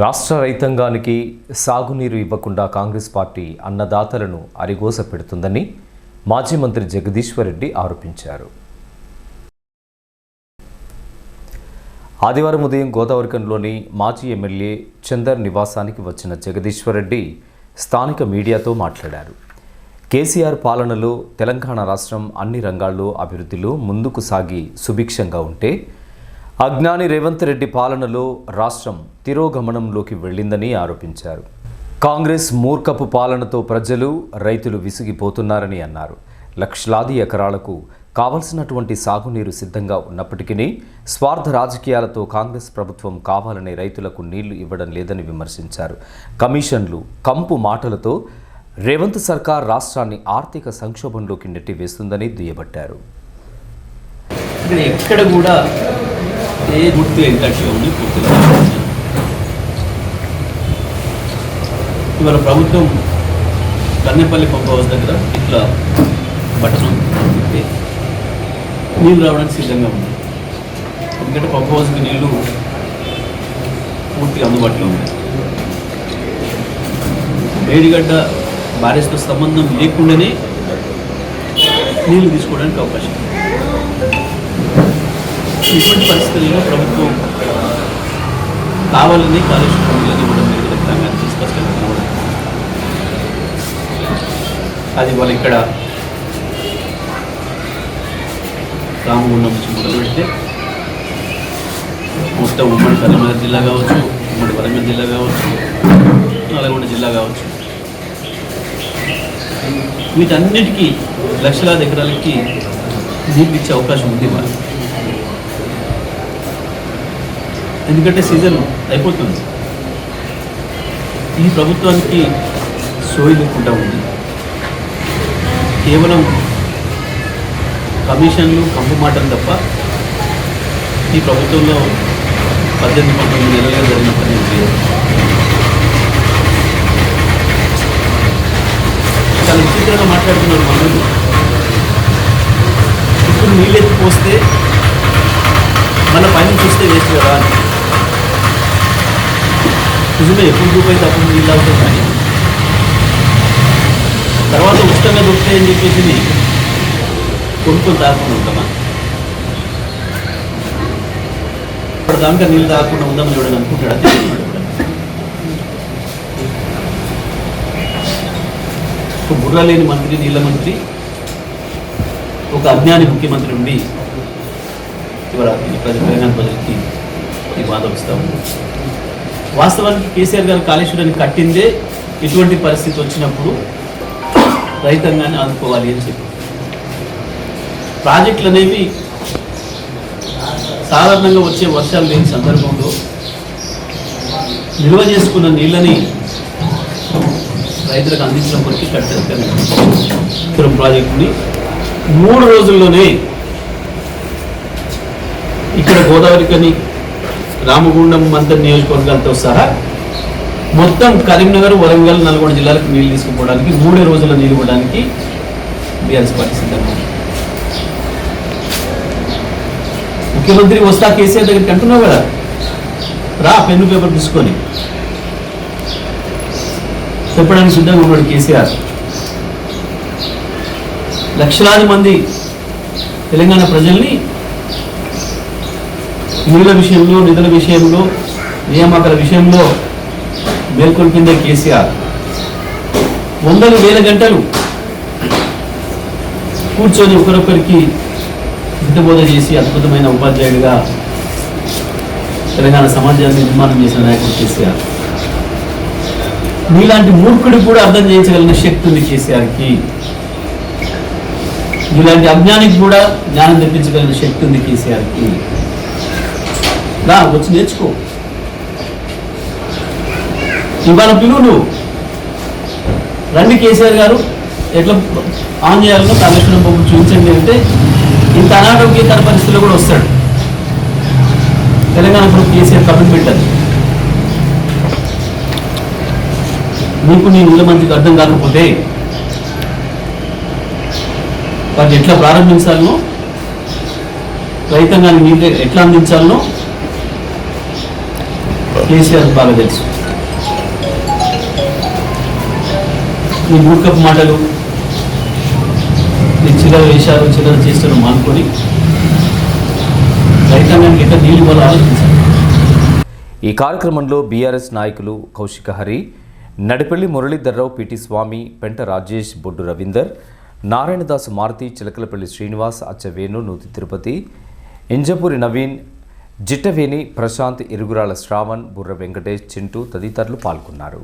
రాష్ట్ర రైతాంగానికి సాగునీరు ఇవ్వకుండా కాంగ్రెస్ పార్టీ అన్నదాతలను అరిగోస పెడుతుందని మాజీ మంత్రి జగదీశ్వర్ రెడ్డి ఆరోపించారు. ఆదివారం ఉదయం గోదావరికంలోని మాజీ ఎమ్మెల్యే చందర్ నివాసానికి వచ్చిన జగదీశ్వర్ రెడ్డి స్థానిక మీడియాతో మాట్లాడారు. కేసీఆర్ పాలనలో తెలంగాణ రాష్ట్రం అన్ని రంగాల్లో అభివృద్ధిలో ముందుకు సాగి సుభిక్షంగా ఉంటే అజ్ఞాని రేవంత్ రెడ్డి పాలనలో రాష్ట్రం తిరోగమనంలోకి వెళ్ళిందని ఆరోపించారు. కాంగ్రెస్ మూర్ఖపు పాలనతో ప్రజలు రైతులు విసిగిపోతున్నారని అన్నారు. లక్షలాది ఎకరాలకు కావలసినటువంటి సాగునీరు సిద్ధంగా ఉన్నప్పటికీ స్వార్థ రాజకీయాలతో కాంగ్రెస్ ప్రభుత్వం కావాలని రైతులకు నీళ్ళు ఇవ్వడం లేదని విమర్శించారు. కమిషన్లు కంపు మాటలతో రేవంత్ సర్కార్ రాష్ట్రాన్ని ఆర్థిక సంక్షోభంలోకి నెట్టివేస్తుందని దుయ్యబట్టారు. ఎక్కడ కూడా ఏ గుర్తు ఎంకట్లో ఉంది పూర్తిగా ఇవాళ ప్రభుత్వం కన్నెపల్లి పంప్ హౌస్ దగ్గర ఇట్లా బటన్ నీళ్ళు రావడానికి సిద్ధంగా ఉంది. ఎందుకంటే పంప్ హౌస్కి నీళ్ళు పూర్తిగా అందుబాటులో ఉన్నాయి. వేడిగడ్డ బ్యారేజ్తో సంబంధం లేకుండానే నీళ్ళు తీసుకోవడానికి అవకాశం ఇటువంటి పరిస్థితుల్లో ప్రభుత్వం కావాలని కాలుష్య నీళ్ళని ఇవ్వడం లేదు రైతాంగానికి స్పష్టంగా కనబడదు. అది వాళ్ళు ఇక్కడ రామగుండం నుంచి మొదలు పెడితే మొత్తం ఉమ్మడి కరీంనగర్ జిల్లా కావచ్చు ఉమ్మడి వరంగల్ జిల్లా కావచ్చు నల్గొండ జిల్లా కావచ్చు. వీటన్నిటికీ లక్షలాది ఎకరాలకి నీళ్ళు ఇచ్చే అవకాశం ఉంది మరి ఎందుకంటే సీజన్ అయిపోతుంది. ఈ ప్రభుత్వానికి సోయి లేకుండా ఉంది. కేవలం కమిషన్లు కంపు మాటలు తప్ప ఈ ప్రభుత్వంలో పద్దెనిమిది పంతొమ్మిది నెలలుగా జరిగిన పని లేదు. చాలా విచిత్రంగా మాట్లాడుతున్నారు మనలు ఇప్పుడు నీళ్ళెత్తి పోస్తే మన పైన చూస్తే వేస్ట్ కదా అని. నిజమే ఎప్పుడు రూపాయి తప్ప నీళ్ళు అవుతుంది కానీ తర్వాత ఉచితంగా దొరుకుతాయని చెప్పేసి కొనుక్కొని దాక్కుని ఉంటామా ఇప్పుడు దాంట్లో నీళ్ళు దాక్కుండా ఉందామని చూడని అనుకుంటాడా? తెలియదు ఒక బుర్ర లేని మంత్రి నీళ్ళ మంత్రి ఒక అజ్ఞాని ముఖ్యమంత్రి ఉండి ఇవాళ ఈ ప్రజల తెలంగాణ ప్రజలకి ఈ బాధ వస్తూ ఉంది. వాస్తవానికి కేసీఆర్ గారు కాళేశ్వరాన్ని కట్టిందే ఇటువంటి పరిస్థితి వచ్చినప్పుడు రైతాంగాన్ని ఆదుకోవాలి అని చెప్పి. ప్రాజెక్టులు అనేవి సాధారణంగా వచ్చే వర్షాలు లేని సందర్భంలో నిల్వ చేసుకున్న నీళ్ళని రైతులకు అందించడం కొరకు కట్టారు ప్రాజెక్టుని మూడు రోజుల్లోనే ఇక్కడ గోదావరి కని రామగుండం మంత్రి నియోజకవర్గాలతో సహా మొత్తం కరీంనగర్ వరంగల్ నల్గొండ జిల్లాలకు నీళ్ళు తీసుకుపోవడానికి మూడే రోజుల నీళ్ళు ఇవ్వడానికి బీఆర్ఎస్ పార్టీ సిద్ధంగా ముఖ్యమంత్రి వస్తా కేసీఆర్ దగ్గరికి అంటున్నావు కదా? రా పెన్ను పేపర్ తీసుకొని. చెప్పడానికి సిద్ధంగా ఉన్నాడు కేసీఆర్. లక్షలాది మంది తెలంగాణ ప్రజల్ని నీళ్ళ విషయంలో నిధుల విషయంలో నియామకాల విషయంలో మేల్కొల్పిందే కేసీఆర్. వందలు వేల గంటలు కూర్చొని ఒకరొకరికి హితబోధ చేసి అద్భుతమైన ఉపాధ్యాయుడిగా తెలంగాణ సమాజాన్ని నిర్మాణం చేసిన నాయకుడు కేసీఆర్. మీలాంటి మూర్ఖుడు కూడా అర్థం చేయించగలిగిన శక్తి ఉంది కేసీఆర్కి. మీలాంటి అజ్ఞానికి కూడా జ్ఞానం తెప్పించగలిగిన శక్తి ఉంది కేసీఆర్కి. రా వచ్చి నేర్చుకో. ఇవాళ పిలువు నువ్వు రండి కేసీఆర్ గారు ఎట్లా ఆన్ చేయాలన్నా కాళేశ్వరం బాబు చూపించండి అంటే ఇంత అనారోగ్యకర పరిస్థితుల్లో కూడా వస్తాడు. తెలంగాణ ప్రభుత్వం కేసీఆర్ కమిట్మెంట్ అది నీకు నీ నీళ్ళ మందికి అర్థం కాకపోతే వాటిని ఎట్లా ప్రారంభించాలనో రైతాంగాన్ని నీళ్ళు ఎట్లా అందించాలనో కేసీఆర్ బాగా తెలుసు. ఈ మూర్ఖపు మాటలు చిల్లర వేషాలు చిల్లర చేష్టలు మానుకొని రైతాంగానికి ఎక్కడ నీళ్ళు ఇవ్వాలో ఆలోచించాలి ఈ కార్యక్రమంలో బీఆర్ఎస్ నాయకులు కౌశిక హరి నడిపల్లి మురళీధర్రావు పిటి స్వామి పెంట రాజేష్ బొడ్డు రవీందర్ నారాయణదాస్ మారుతి చిలకలపల్లి శ్రీనివాస్ అచ్చవేణు నూతి తిరుపతి ఇంజపూరి నవీన్ జిట్టవేణి ప్రశాంత్ ఇరుగురాల శ్రావణ్ బుర్ర వెంకటేష్ చింటూ తదితరులు పాల్గొన్నారు.